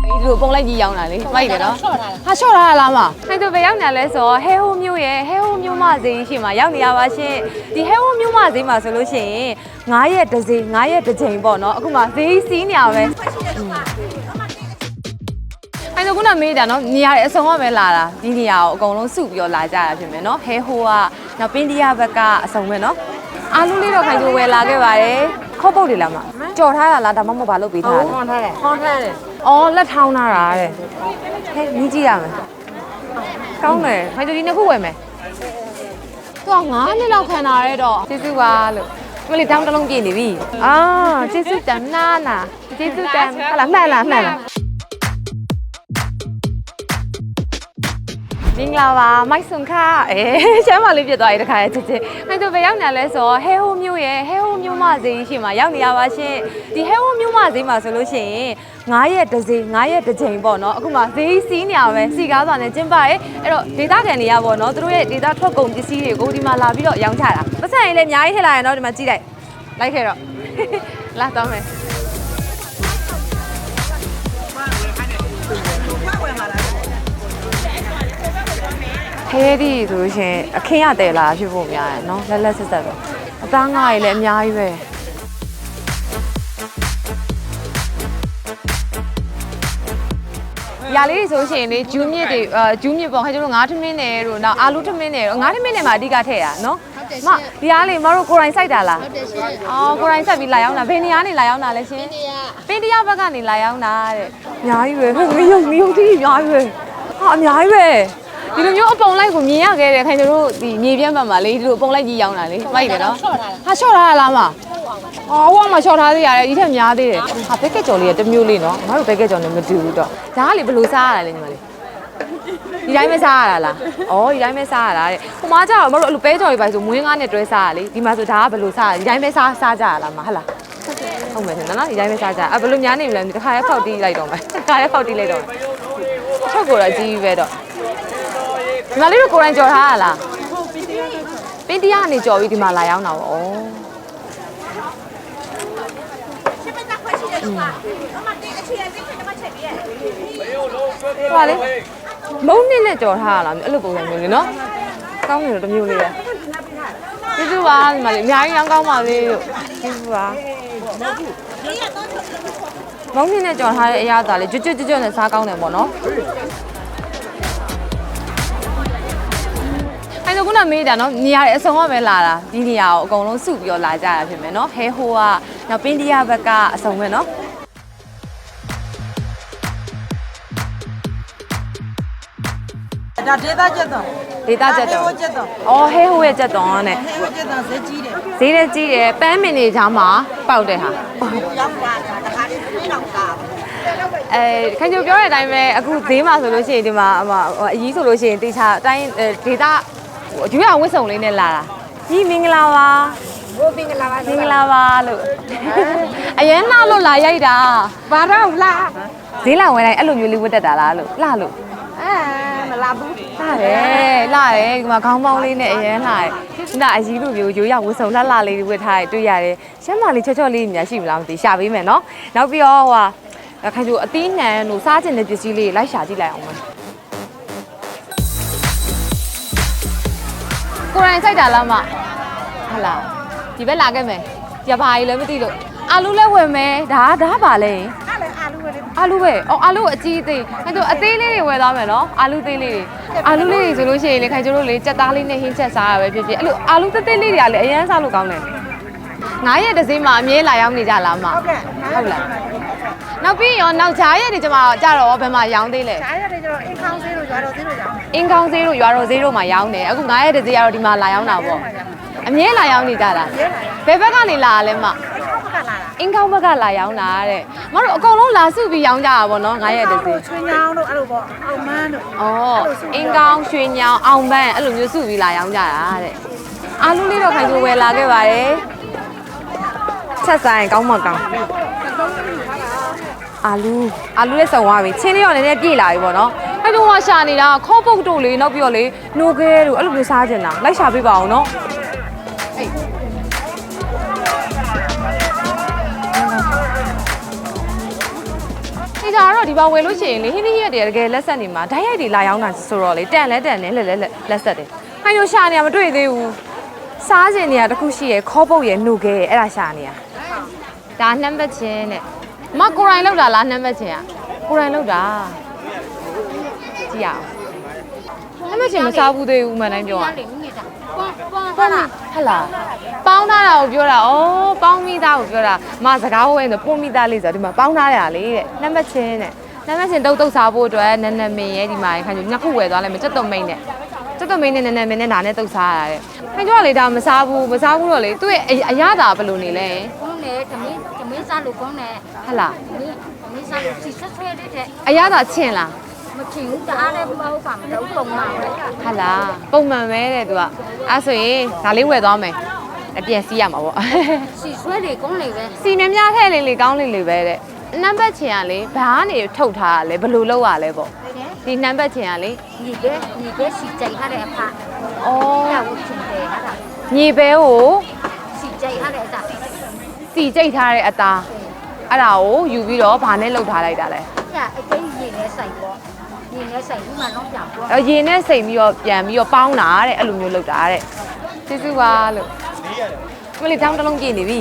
ဒီလိုပုံလိုက်ကြီးရောင်းတာလေမိုက်တယ်နော်ဟာချော့ထားတာလားမခိုင်သူပဲရောက်နေလဲဆိုတော့ဟဲဟိုမျိုးရဲ့ဟဲဟိုမျိုးမဈေးရှိမှာရောက်နေရပါရှင်ဒီဟဲဟိုမျိုးမဈေးမှာဆိုလို့ရှိရင်9ရက်တစ်ဈေး9ရက်တစ်ချိန်ပေါ့နော်အခုမှဈေးစီးနေရပဲအဲ့တော့ခုနမေးတာနော်နေရာအစုံကပဲလာတာဒီနေရာကိုအကုန်လုံးစုပြီးတော့လာကြတာဖြစ်မယ်နော်ဟဲဟိုကနောက်ပင်းဒီယာဘက်ကအစုံပဲနော် အာလူလေးတော့ခိုင်သူဝယ်လာခဲ့ပါတယ်ခေါက်ပုတ်တွေလားမကြော်ထားတာလားဒါမှမဟုတ်ဘာလုပ်ပေးထားတာလဲဟောထားတယ်ဟောထားတယ်။အော်လက်ထောင်းထားတာတဲ့။ဟဲ့မြည်ကြည့်ရမယ်။ကောင်းတယ်။ခိုင်သူဒီနှစ်ခုဝယ်မယ်။သူက9နှစ်လောက်ခံတာရဲတော့ကျေးဇူးပါလို့။ဒီလေတောင်းတစ်လုံးပြည့်နေပြီ။အာကျေးဇူးတန်နာနာကျေးဇူးတန်ဟလာမှန်လားမှန်လား မင်္ဂလာပါမိုက်ဆွန်ခါအဲရှမ်းမလေးပြတ်သွားပြီတခါရဲ့ချစ်ချစ်ခိုင်သူပဲရောက်နေလဲဆိုတော့ဟဲဟိုမျိုးရဲ့ဟဲဟိုမျိုးမဈေးရှိမှာရောက်နေရပါရှင်ဒီဟဲဟိုမျိုးမဈေးမှာဆိုလို့ရှိရင်9ရက်တစ်ဈေး9ရက်တစ်ချိန်ပေါ့နော်အခုမှဈေးစီးနေရပဲစီကားစွာနဲ့ကျင်းပရဲအဲ့တော့ဒေတာကန်တွေကပေါ့နော်သူတို့ရဲ့ဒေတာထွက်ကုန်ပစ္စည်းတွေကိုဒီမှာလာပြီးတော့ရောင်းချတာပတ်စံရင်လည်းအများကြီးထည့်လာရင်တော့ဒီမှာကြည့်လိုက်လိုက်ခဲ့တော့လာတော့မယ် ခဲဒီဆိုလို့ရှိရင်အခင်းရတယ်လားဖြစ်ဖို့များတယ်နော်လက်လက်ဆက်ဆက်ပဲအသားငါးရည်လည်းအများကြီးပဲရာလေးတွေဆိုရှင်လေဂျူးမြစ်တွေအာဂျူးမြစ်ပေါ့ခင်ဗျားတို့ငါးထမင်းနယ်တို့နောက်အာလူထမင်းနယ်တို့ငါးထမင်းနယ်မှာအဓိကထည့်ရနော်မဒီအားလေမတို့ကိုယ်တိုင်စိုက်တာလားဟုတ်တယ်ရှင်အော်ကိုယ်တိုင်ဆက်ပြီးလာရောက်တာဘယ်နေရာနေလာရောက်တာလဲရှင်ဒီကပင်တရားဘက်ကနေလာရောက်တာတဲ့အများကြီးပဲဟိုမယုံမယုံတိအများကြီးပဲဟာအများကြီးပဲ ဒီလိုမျိုးအပုံလိုက်ကိုမြင်ရခဲ့တယ်ခင်ဗျားတို့ဒီမြေပြန့်ဘက်မှာလေဒီလိုအပုံလိုက်ကြီးရောင်းတာလေမိုက်တယ်နော်ချော့ထားတာဟာချော့ထားတာလားမအော်ဟိုကမှချော့ထားသေးရတယ်ဒီထက်များသေးတယ်ဟာဘက်ကက်ကြော်လေးကတစ်မျိုးလေးနော်ငါတို့ဘက်ကက်ကြော်နဲ့မတူဘူးတော့ဒါကလေဘယ်လိုစားရတာလဲညီမလေးဒီတိုင်းပဲစားရတာလား။အော်ဒီတိုင်းပဲစားရတာတဲ့။ဟိုမှာကျတော့မတို့အဲ့လိုပဲကြော်တွေပါဆိုမွေးငါးနဲ့တွဲစားရလေ။ဒီမှာဆိုဒါကဘယ်လိုစားရလဲ။ဒီတိုင်းပဲစားစားကြရလားမဟုတ်လား။ဟုတ်မယ်ထင်တယ်နော်ဒီတိုင်းပဲစားကြ။အဲ့ဘယ်လိုများနေမလဲမသိဘူးတစ်ခါရဲဖောက်တီးလိုက်တော့မယ်။တစ်ခါရဲဖောက်တီးလိုက်တော့မယ်။ချက်ကိုတော့အကြီးကြီးပဲတော့။ ဒီမလေးတို့ကိုယ်တိုင်ကြော်ထားရလား။ပင်းတရားကနေကြော်ပြီးဒီမှာလာရောက်တာပေါ့။ဩ။ဟာလေမုံနစ်နဲ့ကြော်ထားရလားအဲ့လိုပုံစံမျိုးလေနော်။ကောင်းတယ်တော့တစ်မျိုးလေးပဲ။ကျေးဇူးပါဒီမှာလေအများကြီးရောင်းကောင်းပါလေလို့ကျေးဇူးပါမုံနစ်နဲ့ကြော်ထားတဲ့အရာသားလေကြွတ်ကြွတ်ကြွတ်ကြွတ်နဲ့စားကောင်းတယ်ပေါ့နော် အဲ့တော့ခုနမေးတာနော်နေရာအစုံကပဲလာတာဒီနေရာကိုအကုန်လုံးစုပြီးတော့လာကြတာဖြစ်မယ်နော်ဟဲဟိုကနောက်ပင်းဒီယာဘက်ကအစုံပဲနော်ဒါဒေတာချက်တော့ဒေတာချက်တော့ဟိုချက်တော့အော်ဟဲဟိုရဲ့ချက်တော့နဲ့ဟဲဟိုချက်တော့ဈေးကြီးတယ်ဈေးလည်းကြီးတယ်ပန်းမင်နေချားမှာပေါက်တယ်ဟာရောက်လာတာတခါလေးပြေးတော့တာအဲခင်ဗျပြောတဲ့အတိုင်းပဲအခုဈေးမှာဆိုလို့ရှိရင်ဒီမှာအမအကြီးဆိုလို့ရှိရင်တေချာအတိုင်းဒေတာ အကျွေးအောင်ဝစ်စုံလေးနဲ့လာတာကြီးမင်္ဂလာပါဘိုးပင်ကလာပါမင်္ဂလာပါလို့အရင်လှလို့လာရိုက်တာဘာတော့လာဈေးလာဝင်တိုင်းအဲ့လိုမျိုးလေးဝတ်တက်တာလားလို့လှလို့အဲမလာဘူးလှတယ်လှတယ်ဒီမှာခေါင်းပေါင်းလေးနဲ့အရင်လှတယ်ခုနအကြီးလိုမျိုးရိုးရဝစ်စုံလှလှလေးတွေဝတ်ထားရတွေ့ရတယ်ရှမ်းမလေးချော့ချော့လေးများရှိမလားမသိရှာပေးမယ်နော်နောက်ပြီးတော့ဟိုဟာခိုင်သူအသီးနှံတို့စားကျင်တဲ့ပစ္စည်းလေးလိုက်ရှာကြည့်လိုက်အောင်မယ် ကိုရိုင်းစိုက်တာလားမဟုတ်လားဒီဘက်လာခဲ့မယ်ကြပါရီလည်းမသိလို့အာလူလည်းဝယ်မယ်ဒါဒါပါလဲအဲ့လေအာလူပဲလေအာလူပဲအော်အာလူအကြီးအသေးခိုင်တို့အသေးလေးတွေဝယ်သွားမယ်နော်အာလူသေးလေးတွေအာလူလေးတွေဆိုလို့ရှိရင်လေခိုင်ကျတို့လေကြက်သားလေးနဲ့ဟင်းချက်စားရပဲဖြစ်ဖြစ်အဲ့လိုအာလူသေးသေးလေးတွေကလည်းအရင်စားလို့ကောင်းတယ်ငါးရက်တစ်စိမ်းမှာအမြဲလာရောက်နေကြလားမဟုတ်ကဲ့ဟုတ်လား နောက်ပြီးရောနောက်ဂျားရက်တွေကျမကြတော့ဘယ်မှာရောင်းသေးလဲဒါရတယ်ကျတော့အင်ခေါင်းသေးလို့ရွာတော့သေးလို့ကြောင်းအင်းကောင်းဈေးတို့ရွာတော်ဈေးတို့မှာရောင်းတယ်အခုငါးရက်တစ်စိမ်းကတော့ဒီမှာလာရောက်တာပေါ့အမြဲလာရောက်နေကြတာဘယ်ဘက်ကနေလာရလဲမအင်ခေါင်းကလာတာအင်းကောင်းဘက်ကလာရောက်တာတဲ့မတို့အကုန်လုံးလာစုပြီးရောင်းကြတာပေါ့နော်ငါးရက်တစ်စိမ်းချွေးညောင်းတို့အဲ့လိုပေါ့အောင်မန်းတို့။အော်အင်းကောင်းရွှေညောင်အောင်ပန်းအဲ့လိုမျိုးစုပြီးလာရောင်းကြတာတဲ့။အာလူလေးတော့ခိုင်သူဝယ်လာခဲ့ပါတယ်။ချက်ဆိုင်ကောင်းမကောင်း။ အာလူအာလူလေးစုံသွားပြီ။ချင်းလေးတော့နည်းနည်းပြည့်လာပြီပေါ့နော်။အဲ့တော့ကရှာနေတာခေါပုတ်တို့လေးနောက်ပြီးတော့လေနိုခဲတို့အဲ့လိုမျိုးစားကြင်တာလိုက်ရှာပေးပါအောင်နော်။အေးဒီကြတော့ဒီပါဝယ်လို့ရှိရင်လေဟင်းသီးရက်တွေတကယ်လက်ဆက်နေမှာဓာတ်ရိုက်တွေလာရောက်တာဆိုတော့လေတန်လဲတန်လဲလက်လက်လက်ဆက်တယ်ဟိုင်လိုရှာနေရမတွေ့သေးဘူးစားစင်နေရတခုရှိရယ်ခေါပုတ်ရယ်နှုတ်ခဲရယ်အဲ့ဒါရှာနေရဒါနှမ်းပတ်ချင်းတဲ့ မကိုရိုင်းလောက်တာလားနှမ်းပတ်ချင်းอ่ะကိုရိုင်းလောက်တာကြည့်ရအောင်နှမ်းပတ်ချင်းမစားဘူးသေးဘူးမှန်တိုင်းပြောရလေငိတာပွန်းပွန်းဟုတ်လားဟလာပေါင်းထားတာကိုပြောတာဩပေါင်းမိသားကိုပြောတာမစကားဝဲဆိုပွန်မိသားလေးဆိုတော့ဒီမှာပေါင်းထားရလေတဲ့နံပါတ်ချင်းတဲ့နံပါတ်ချင်းတုတ်တုတ်စားဖို့အတွက်နန်းနမင်းရဲ့ဒီမှာခိုင်ကျနှစ်ခုဝယ်သွားလိုက်မယ်စက်တုံမိန်နဲ့စက်တုံမိန်နဲ့နန်းနမင်းနဲ့ဒါနဲ့တုတ်စားရတဲ့ခိုင်ကျကလေဒါမစားဘူးမစားဘူးတော့လေသူ့ရဲ့အရသာဘယ်လိုနေလဲကွန်းလေတမင်းတ မင်းစားလို့ကွန်းလေဟလာတမင်းတမင်းစားလို့စီဆွဆွဲတဲ့တဲ့အရသာချင်းလားမထင်ဘူးတအားလည်းမဟုတ်ပါမလို့ပုံမှန်ပဲဟလာပုံမှန်ပဲတဲ့သူကအဲ့ဆိုရင်ဒါလေးဝယ်သွားမယ်အပြန်စီးရမှာပေါ့စီဆွဲလေကွန်းလေပဲစီနေများထဲလေးလေးကောင်းလေးလေးပဲတဲ့နံပါတ်ချင်ကလေဘာကနေထုတ်ထားရလဲဘယ်လိုလုပ်ရလဲပေါ့ဒီနံပါတ်ချင်ကလေညီပဲညီပဲစီကြိုက်ထားတဲ့အဖဩအဲ့ဒါကိုချင်တယ်ဟာတာညီဘဲကိုစီကြိုက်ထားတဲ့အတာ စီကြိတ်ထားတဲ့အသားအဲ့ဒါကိုယူပြီးတော့ဘာနဲ့လှုပ်ထားလိုက်တာလဲညအကျဉ်းညီနဲ့ဆိုင်ပေါ့ညီနဲ့ဆိုင်ဒီမှာတော့ကြောက်ပေါ့အရင်နဲ့စိတ်ပြီးတော့ပြန်ပြီးတော့ပေါင်းတာတဲ့အဲ့လိုမျိုးလှုပ်တာတဲ့ကျေးဇူးပါလို့မလေးတောင်းတစ်လုံးပြည့်နေပြီ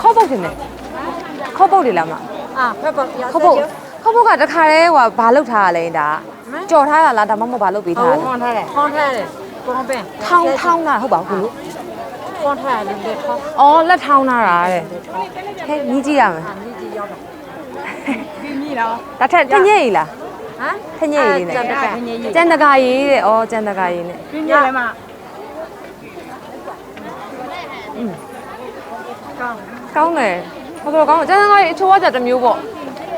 ခေါ်ပုတ်တင်တယ်ခေါ်ပုတ်တယ်လားမအာဖက်ပေါ့ခေါပုတ်ခေါပုတ်ကတခါတည်းဟိုဘာလုတ်ထားရလဲဒါ ကြော်ထားတာလားဒါမှမဟုတ်ဘာလုတ်ပေးထားလဲခွန်ထားတယ်ခွန်ထားတယ်ကွန်ပင်ထောင်းထောင်းတာဟုတ်ပါဘူးလို့ခွန်ထားတယ်လေထောင်းအော်လက်ထောင်းတာတာတဲ့ဟဲ့မြည်ကြည့်ရမယ်အာမြည်ကြီးရောက်တာပြီးမြည်တော့ဒါထက်ထညက်ရီလားဟမ်ထညက်ရီနဲ့ကျန်တကထညက်ရီကျန်တကာရီတဲ့အော်ကျန်တကာရီနဲ့ပြီးမြည်လည်းမကောင်းကောင်းတယ်ဘာလို့ကောင်းလဲကျန်တကာရီအချိုးကကြတစ်မျိုးပေါ့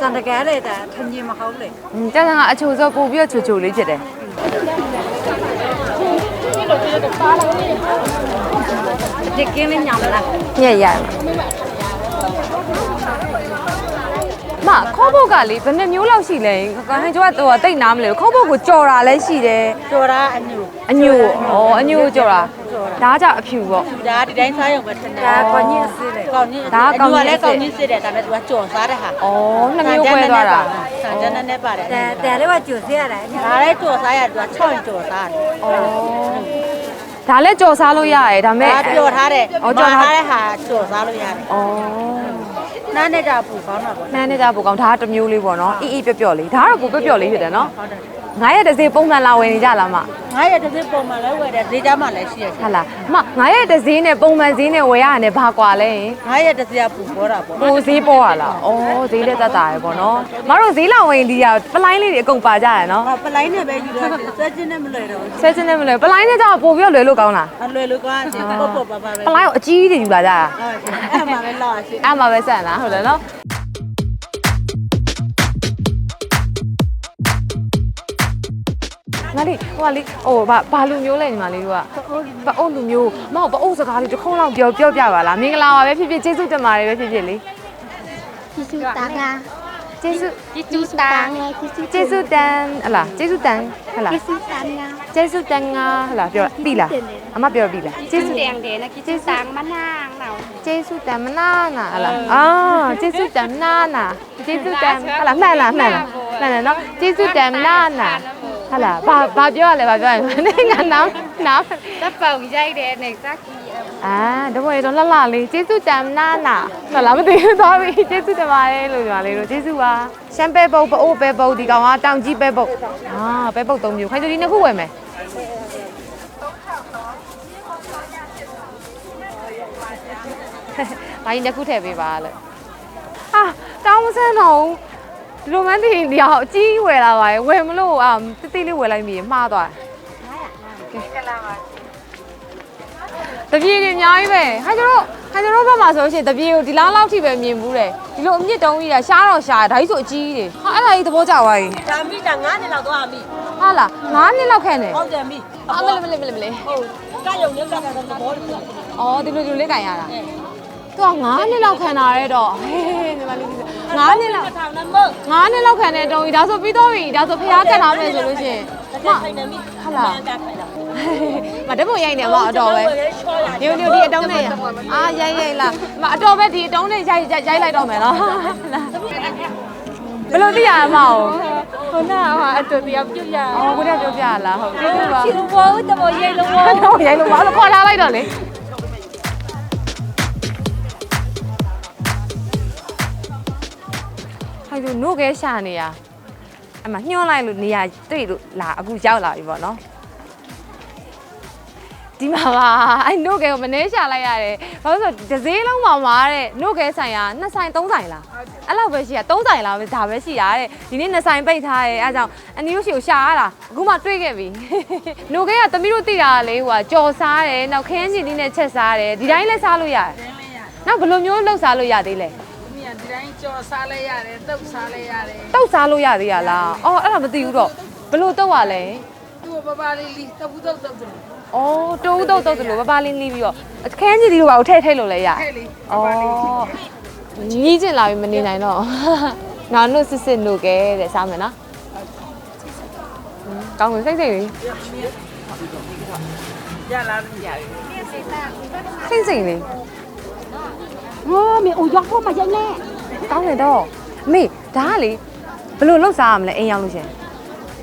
ကျန်တကလေတာထညက်မဟုတ်လေอืมကျန်တကာအချိုးဆိုပို့ပြီးတော့ချိုချိုလေးဖြစ်တယ်ဒီကင်းမညောင်းလားညက်ရမယ်မခေါပုတ်ကလေဘယ်နှမျိုးလောက်ရှိလဲခိုင်ကျော်ကဟိုတိတ်နားမလဲခေါပုတ်ကိုကြော်တာလည်းရှိတယ်ကြော်တာအညူအညို့ဩအညို့ကြော်တာ ဒါကြောင့်အဖြူပေါ့ ဒါဒီတိုင်းစားရုံပဲထင်တယ်ဒါကောညစ်စစ်လေကောင်းကြီးဒါကောင်းကြီးလည်းကောင်းကြီးစစ်တယ်ဒါပေမဲ့သူကကြော်စားတဲ့ဟာဩနှစ်မျိုးခွဲသွားတာဆန်ကျန်းနဲ့ပါတယ်တဲတဲလေးကကျူစစ်ရတယ်ဒါလည်းကြော်စားရသူကချော့ရင်ကြော်စားတယ်ဩဒါလည်းကြော်စားလို့ရရဲဒါမဲ့ဒါကြော်ထားတယ်ဩကြော်ထားတဲ့ဟာကြော်စားလို့ရတယ်ဩနားနဲ့တာပူကောင်းတာပေါ့နန်းနေကြပိုကောင်ဒါကတစ်မျိုးလေးပေါ့နော်အေးအေးပျော့ပျော့လေးဒါကတော့ပိုပျော့ပျော့လေးဖြစ်တယ်နော်ဟုတ်တယ်ငါရဲ့တစ်စေးပုံမှန်လာဝယ်နေကြလားမ ငါရတစ်စိပုံမှန်လဲဝယ်တယ်ဈေးကြမှာလည်းရှိရဟာလားမငါရဲ့တစ်စေးနဲ့ပုံမှန်စေးနဲ့ဝယ်ရတာနဲ့ဘာကွာလဲငါရတစ်စိကပူပေါ်တာပေါ့ဟိုဈေးပေါ်ရလားဩဈေးလက်သက်တာရယ်ပေါ့နော်မတို့ဈေးလာဝင်ဒီကပလိုင်းလေးတွေအကုန်ပါကြရနော်ဟာပလိုင်းနဲ့ပဲယူတော့ဆွဲချင်းနဲ့မလွယ်တော့ဆဲချင်းနဲ့မလဲပလိုင်းနဲ့ကြောက်ပို့ပြီးတော့လွယ်လို့ကောင်းလားအလွယ်လို့ကဒီပေါ့ပေါ့ပါပါပဲပလိုင်းကိုအကြီးကြီးယူလာကြတာဟုတ်တယ်အဲ့မှာပဲလောက်ရှိအဲ့မှာပဲဆက်လားဟုတ်တယ်နော် ငါလေးဟိုကလေးဟိုဘာဘာလူမျိုးလဲညီမလေးတို့ကပအုပ်လူမျိုးမဟုတ်ပအုပ်စကားလေးတစ်ခုံးလောက်ပြောပြောပြပါလားမင်္ဂလာပါပဲဖြစ်ဖြစ်ကျေးဇူးတင်ပါတယ်ပဲဖြစ်ဖြစ်လေကျူတာကကျေးဇူးကျူတာငယ်ကျူကျေးဇူးတန်ဟလာကျေးဇူးတန်ဟလာကျူတာငါကျေးဇူးတန်ငါဟလာပြောပြီလားအမပြောပြီလားကျေးဇူးတယ်တယ်နော်ကျူတာမနာနော်ကျေးဇူးတန်မနာနာဟလာအာကျေးဇူးတန်မနာနာကျေးဇူးတန်ဟလာမှန်လားမှန်လားမှန်တယ်နော်ကျေးဇူးတန်မနာနာ ဟလာဘာဘာပြောရလဲဘာပြောရလဲနေငါနားနားတပ်ပုံရိုက်တယ်နေစက်ကြီးအာတော့ဘယ်တော့လှလှလေးကျေးဇူးတန်နာနာဟလာမသိဘူးသွားပြီကျေးဇူးတင်ပါတယ်လို့ညီမလေးတို့ကျေးဇူးပါရှမ်းပဲပုတ်ပအိုးပဲပုတ်ဒီကောင်ကတောင်ကြီးပဲပုတ်အာပဲပုတ်၃မျိုးခိုင်ဆိုဒီနှစ်ခုဝယ်မယ်ဘာကြီးတစ်ခုထည့်ပေးပါလို့အာတောင်းမစမ်းတော့ ဒီလိုမှန်းသိရင်ဒီအောင်အကြီးဝယ်လာပါရဲ့ဝယ်မလို့အာတိတိလေးဝယ်လိုက်ပြီးမှားသွားတယ်ကလာပါတပြေတွေအများကြီးပဲဟဲ့ကျွန်တော်ဟဲ့ကျွန်တော်ဘက်မှာဆိုလို့ရှိရင်တပြေကိုဒီလားလောက်ထိပဲမြင်ဘူးတယ်ဒီလိုအမြင့်တုံးကြီးတာရှားတော့ရှားတယ်ဒါကြီးဆိုအကြီးကြီးတွေဟာအဲ့ဒါကြီးသဘောကျသွားပြီဒါမိတာ9နှစ်လောက်သွားမိဟာလား9နှစ်လောက်ခဲ့နေဟုတ်တယ်မိအမလေးမလေးမလေးမလေးဟုတ်ကရုံနဲ့ကတာသဘောတူအော်ဒီလိုဒီလိုလေးကန်ရတာသူက9နှစ်လောက်ခံတာရဲတော့ဟေးညီ မလေး9နှစ်လောက်ထောင်နဲ့မဟုတ်9နှစ်လောက်ခံတဲ့တုံးကြီးဒါဆိုပြီးတော့ပြီဒါဆိုဖျားကတ်ထားမယ်ဆိုလို့ရှိရင်တကယ်ထိုင်နေမိဟာလားကထိုင်တာမမတပုတ်ရိုက်နေမှာအတော်ပဲညိုညိုဒီအတုံးနဲ့အာရိုက်ရိုက်လားမအတော်ပဲဒီအတုံးနဲ့ရိုက်ရိုက်ရိုက်လိုက်တော့မယ်နော်ဘယ်လိုသိရမှာ哦ဟိုနာဟာအတူတရားပြုတ်ရအော်ကိုတက်ပြောပြလားဟုတ်ကျေးဇူးပါချီလူဘောတဘောရေလုံးဘောတော့ရိုက်လို့ပါလို့ခေါ်ထားလိုက်တော့လေ ဟိုင်သူနို့ကဲရှာနေရအမညှို့လိုက်လို့နေရတွေ့လို့လာအခုရောက်လာပြီပေါ့နော်ဒီမှာပါအဲ့နို့ကဲကိုမနှဲရှာလိုက်ရတယ်ဘာလို့လဲဆိုတော့တစ်စေးလုံးမှာမှာတဲ့နို့ကဲဆိုင်ကနှစ်ဆိုင်သုံးဆိုင်လားအဲ့လောက်ပဲရှိရသုံးဆိုင်လားပဲဒါပဲရှိရတဲ့ဒီနေ့နှစ်ဆိုင်ပိတ်ထားတယ်အဲ့ဒါကြောင့်အနီးတို့ရှိကိုရှာရတာအခုမှတွေ့ခဲ့ပြီနို့ကဲကသမီးတို့သိတာလေဟိုကကြော်စားတယ်နောက်ခင်းချင်တီးနဲ့ချက်စားတယ်ဒီတိုင်းလဲစားလို့ရတယ်နောက်ဘယ်လိုမျိုးလှုပ်စားလို့ရသေးလဲမြင် ဒီတိုင်းကြော်စားလဲရတယ်တုပ်စားလဲရတယ်တုတ်စားလို့ရသေးရလားအော်အဲ့ဒါမသိဘူးတော့ဘယ်လိုတုတ်ရလဲသူ့ဘဘလေးလီတုပ်ဘူးတုပ်တုပ်တယ်အော်တိုးတုတ်တုတ်တယ်လို့ပပလေးလီးပြီးတော့ခင်းချင်တီးတို့ကထည့်ထည့်လို့လဲရတယ်ဟဲ့လေอ๋อညီးကျင်လာပြီမနေနိုင်တော့နော်နုစစ်စစ်နုကဲတဲ့စားမယ်နော်ကောင်းပြီစိတ်စိတ်လေးရလာရတယ်စိတ်စိတ်လေးဟောမေအိုရောက်ဖို့မရိုက်နဲ့ ကောင်းတယ်တော့အမေဒါကလေဘယ်လိုလှုပ်စားရမလဲအိမ်ရောက်လို့ရှင်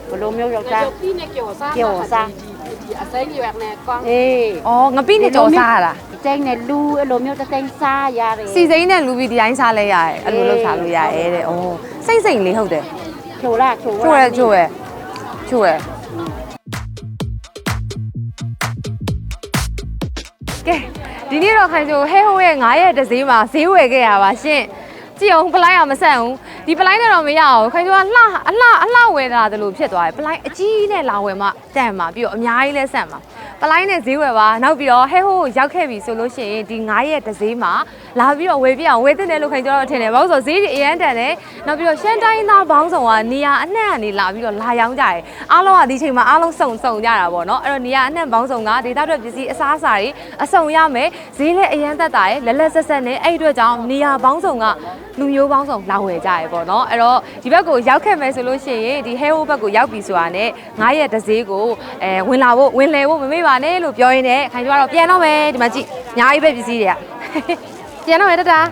ဘလိုမျိုးယောက်ျားပြီးနဲ့ကြော်စားကြော်စားဒီအစိမ်းရွက်နဲ့ကောင်းအေးဩငပိနဲ့ကြော်စားရတာကျိန်းနဲ့လူအဲ့လိုမျိုးတစ်သိန်းစားရတယ်စီစိမ့်နဲ့လူပြီးဒီတိုင်းစားလဲရတယ်အဲ့လိုလှုပ်စားလို့ရတယ်တဲ့ဩစိတ်စိတ်လေးဟုတ်တယ်ချိုလာချိုချိုးရဲချိုးရဲချိုးရဲကဲဒီနေ့တော့ခိုင်ဆိုဟဲဟိုးရဲ့9ရက်တစ်ဈေးမှာဈေးဝယ်ခဲ့ရပါရှင် ကြည့်အောင်ပလိုင်းအောင်မဆက်ဘူးဒီပလိုင်းနဲ့တော့မရအောင်ခိုင်ဆိုကလှအလှအလှဝယ်တာတလို့ဖြစ်သွားတယ်ပလိုင်းအကြီးနဲ့လာဝယ်မှတန်မှာပြီးတော့အများကြီးလဲဆက်မှာ ပလိုင်းနဲ့ဈေးဝယ်ပါနောက်ပြီးတော့ဟဲဟိုးကိုရောက်ခဲ့ပြီဆိုလို့ရှိရင်ဒီ9ရက်တစ်ဈေးမှာလာပြီးတော့ဝယ်ပြအောင်ဝယ်တဲ့တယ်လို့ခိုင်ဆိုတော့ထင်တယ်ဘာလို့ဆိုဈေးကြီးအရန်တန်တယ်နောက်ပြီးတော့ရှမ်းတိုင်းသားဘောင်းဆောင်ကနေရာအနှံ့ကနေလာပြီးတော့လာရောင်းကြတယ်အားလုံးကဒီချိန်မှာအားလုံးစုံစုံကြတာပေါ့နော်အဲ့တော့နေရာအနှံ့ဘောင်းဆောင်ကဒေသအတွက်ပစ္စည်းအစားအစာတွေအစုံရမယ်ဈေးလည်းအရန်သက်တာရယ်လက်လက်ဆက်ဆက်နဲ့အဲ့ဒီအတွက်ကြောင့်နေရာဘောင်းဆောင်ကလူမျိုးဘောင်းဆောင်လာဝယ်ကြရယ်ပေါ့နော်အဲ့တော့ဒီဘက်ကိုရောက်ခဲ့မယ်ဆိုလို့ရှိရင်ဒီဟဲဟိုဘက်ကိုရောက်ပြီဆိုတာနဲ့9ရက်တစ်ဈေးကိုအဲဝင်လာဖို့ဝင်လဲဖို့မမေ့ပါနဲ့လို့ပြောရင်းနဲ့ခိုင်ကျတော့ပြန်တော့မယ်ဒီမှာကြည့်အများကြီးပဲပစ္စည်းတွေကပြန်တော့မယ်တတား